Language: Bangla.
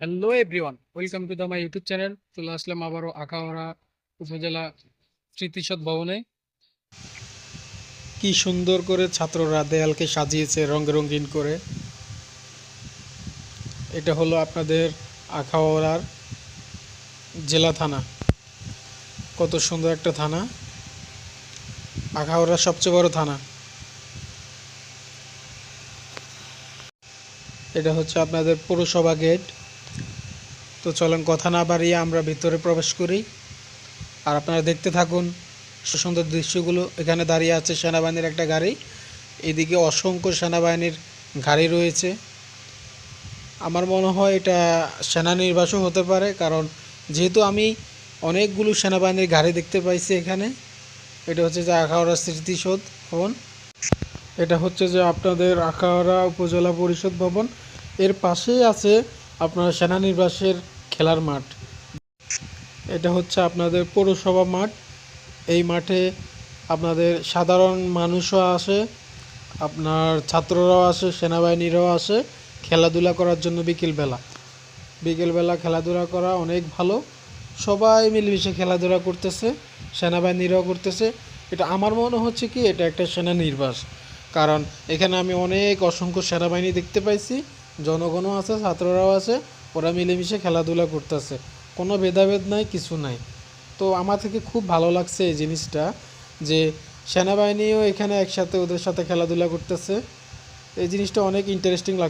Hello everyone welcome to the my YouTube channel চলে আসলাম আবারও আখাউড়া উপজেলা স্মৃতিসৌধ ভবনে। কি সুন্দর করে ছাত্ররা দেয়ালকে সাজিয়েছে রঙ রঙিন করে। এটা হলো আপনাদের আখাউড়ার জেলা থানা। কত সুন্দর একটা থানা। আখাউড়ার সবচেয়ে বড় থানা। এটা হচ্ছে আপনাদের পৌরসভা গেট। তো চলেন কথা না বাড়িয়ে আমরা ভিতরে প্রবেশ করি। আর আপনারা দেখতে থাকুন সুন্দর দৃশ্যগুলো এখানে দাঁড়িয়ে আছে সেনাবাহিনীর একটা গাড়ি। এদিকে অসংখ্য সেনাবাহিনীর গাড়ি রয়েছে। আমার মনে হয় এটা সেনানির্বাসও হতে পারে, কারণ যেহেতু আমি অনেকগুলো সেনাবাহিনীর গাড়ি দেখতে পাইছি এখানে, এটা হচ্ছে যে আখাওড়া স্মৃতিসৌধ ভবন। এটা হচ্ছে যে আপনাদের আখাওড়া উপজেলা পরিষদ ভবন। এর পাশেই আছে আপনার সেনানিবাসের খেলার মাঠ। এটা হচ্ছে আপনাদের পৌরসভা মাঠ। এই মাঠে আপনাদের সাধারণ মানুষও আসে, আপনার ছাত্ররাও আসে, সেনাবাহিনীরাও আসে। খেলাধুলা করার জন্য বিকেলবেলা। বিকেলবেলা খেলাধুলা করা অনেক ভালো। সবাই মিলেমিশে খেলাধুলা করতেছে, সেনাবাহিনীরাও করতেছে। এটা আমার মনে হচ্ছে কি, এটা একটা সেনানির্বাস। কারণ এখানে আমি অনেক অসংখ্য সেনাবাহিনী দেখতে পাইছি। জনগণও আছে, ছাত্ররাও আছে, ওরা মিলেমিশে খেলাধুলা করতেছে। কোনো ভেদাভেদ নাই, কিছু নাই। তো আমার থেকে খুব ভালো লাগছে এই জিনিসটা যে সেনাবাহিনীও এখানে একসাথে ওদের সাথে খেলাধুলা করতেছে। এই জিনিসটা অনেক ইন্টারেস্টিং লাগ